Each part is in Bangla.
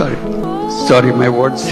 sorry. Sorry, my words.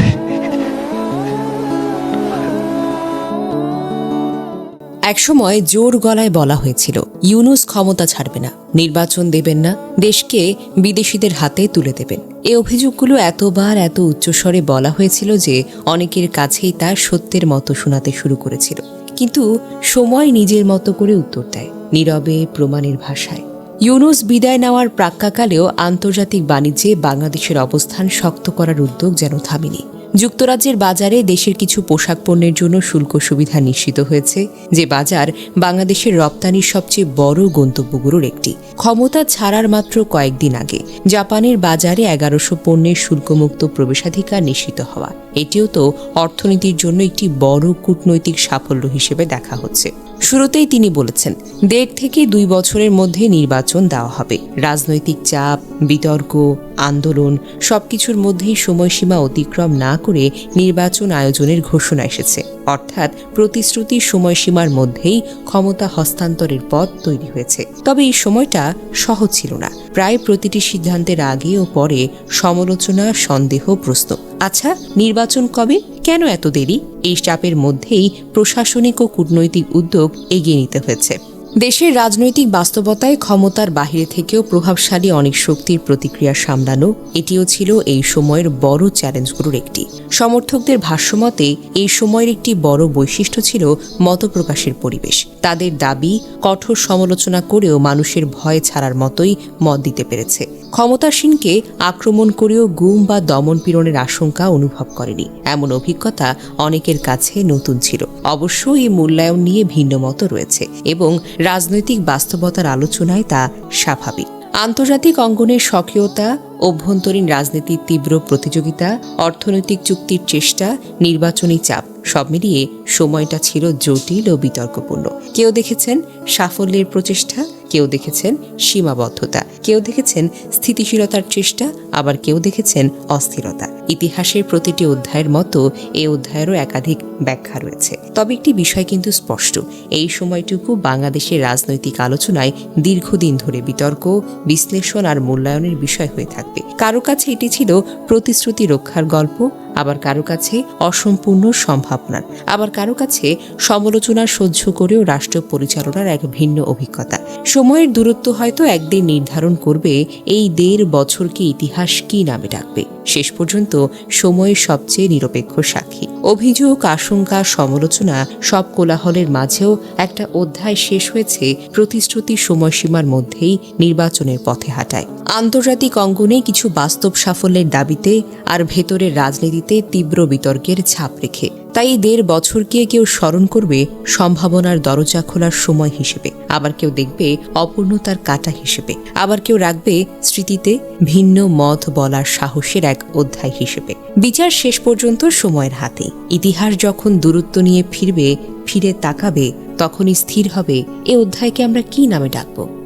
একসময় জোর গলায় বলা হয়েছিল ইউনুস ক্ষমতা ছাড়বে না নির্বাচন দেবেন না দেশকে বিদেশিদের হাতে তুলে দেবেন এ অভিযোগগুলো এতবার এত উচ্চস্বরে বলা হয়েছিল যে অনেকের কাছেই তা সত্যের মতো শোনাতে শুরু করেছিল কিন্তু সময় নিজের মতো করে উত্তর দেয় নীরবে প্রমাণের ভাষায় ইউনুস বিদায় নেওয়ার প্রাক্কাকালেও আন্তর্জাতিক বাণিজ্যে বাংলাদেশের অবস্থান শক্ত করার উদ্যোগ যেন থামেনি। যুক্তরাজ্যের বাজারে দেশের কিছু পোশাক পণ্যের জন্য শুল্ক সুবিধা নিশ্চিত হয়েছে, যে বাজার বাংলাদেশের রপ্তানির সবচেয়ে বড় গন্তব্যগুলোর একটি। ক্ষমতা ছাড়ার মাত্র কয়েকদিন আগে জাপানের বাজারে এগারোশো পণ্যের শুল্কমুক্ত প্রবেশাধিকার নিশ্চিত হওয়া। এটিও তো অর্থনীতির জন্য একটি বড় কূটনৈতিক সাফল্য হিসেবে দেখা হচ্ছে। শুরুতেই তিনি বলেছেন, দেড় থেকে দুই বছরের মধ্যে নির্বাচন দেওয়া হবে। রাজনৈতিক চাপ, বিতর্ক, আন্দোলন সবকিছুর মধ্যেই সময়সীমা অতিক্রম না করে নির্বাচন আয়োজনের ঘোষণা এসেছে। অর্থাৎ প্রতিশ্রুতির সময়সীমার মধ্যেই ক্ষমতা হস্তান্তরের পথ তৈরি হয়েছে। তবে এই সময়টা সহজ ছিল না। প্রায় প্রতিটি সিদ্ধান্তের আগে ও পরে সমালোচনা, সন্দেহ, প্রশ্ন। আচ্ছা নির্বাচন কবে? কেন এত দেরি? এই চাপের মধ্যেই প্রশাসনিক ও কূটনৈতিক উদ্যোগ এগিয়ে নিতে হয়েছে। দেশের রাজনৈতিক বাস্তবতায় ক্ষমতার বাহিরে থেকেও প্রভাবশালী অনেক শক্তির প্রতিক্রিয়া সামলানো, এটিও ছিল এই সময়ের বড় চ্যালেঞ্জগুলোর একটি। সমর্থকদের ভাষ্যমতে, এই সময়ের একটি বড় বৈশিষ্ট্য ছিল মতপ্রকাশের পরিবেশ। তাদের দাবি, কঠোর সমালোচনা করেও মানুষের ভয় ছাড়ার মতোই মত দিতে পেরেছে। ক্ষমতাসীনকে আক্রমণ করেও গুম বা দমন পীড়নের আশঙ্কা অনুভব করেনি। এমন অভিজ্ঞতা অনেকের কাছে নতুন ছিল। অবশ্য এই মূল্যায়ন নিয়ে ভিন্ন মত রয়েছে এবং রাজনৈতিক বাস্তবতার আলোচনায় তা স্বাভাবিক। আন্তর্জাতিক অঙ্গনের স্বকীয়তা, অভ্যন্তরীণ রাজনীতির তীব্র প্রতিযোগিতা, অর্থনৈতিক চুক্তির চেষ্টা, নির্বাচনী চাপ, সব মিলিয়ে সময়টা ছিল জটিল ও বিতর্কপূর্ণ। কেউ দেখেছেন সাফল্যের প্রচেষ্টা? কেউ দেখেছেন সীমাবদ্ধতা, কেউ দেখেছেন স্থিতিশীলতার চেষ্টা, আবার কেউ দেখেছেন অস্থিরতা। ইতিহাসের প্রতিটি অধ্যায়ের মতো এই অধ্যায়েরও একাধিক ব্যাখ্যা রয়েছে। তবে একটি বিষয় কিন্তু স্পষ্ট, এই সময়টুকু বাংলাদেশের রাজনৈতিক আলোচনায় দীর্ঘদিন ধরে বিতর্ক, বিশ্লেষণ আর মূল্যায়নের বিষয় হয়ে থাকবে। কারও কাছে এটি ছিল প্রতিশ্রুতি রক্ষার গল্প, আবার কারও কাছে অসম্পূর্ণ সম্ভাবনার আবার কারও কাছে সমালোচনা সহ্য করেও রাষ্ট্র পরিচালনার এক ভিন্ন অভিজ্ঞতা। সময়ের দূরত্ব হয়তো একদিন নির্ধারণ করবে এই দেড় বছরকে ইতিহাস কি নামে ডাকবে। শেষ পর্যন্ত সময়ের সবচেয়ে নিরপেক্ষ সাক্ষী। অভিযোগ, আশঙ্কা, সমালোচনা সব কোলাহলের মাঝেও একটা অধ্যায় শেষ হয়েছে প্রতিশ্রুতি সময়সীমার মধ্যেই নির্বাচনের পথে হাঁটায়। আন্তর্জাতিক অঙ্গনে কিছু বাস্তব সাফল্যের দাবিতে আর ভেতরের রাজনীতিতে তীব্র বিতর্কের ছাপ রেখে তাই দেড় বছরকে কেউ স্মরণ করবে সম্ভাবনার দরজা খোলার সময় হিসেবে। আবার কেউ দেখবে অপূর্ণতার কাটা হিসেবে। আবার কেউ রাখবে স্মৃতিতে ভিন্ন মত বলার সাহসের এক অধ্যায় হিসেবে। বিচার শেষ পর্যন্ত সময়ের হাতে। ইতিহাস যখন দূরত্ব নিয়ে ফিরবে, ফিরে তাকাবে, তখনই স্থির হবে, এ অধ্যায়কে আমরা কি নামে ডাকবো?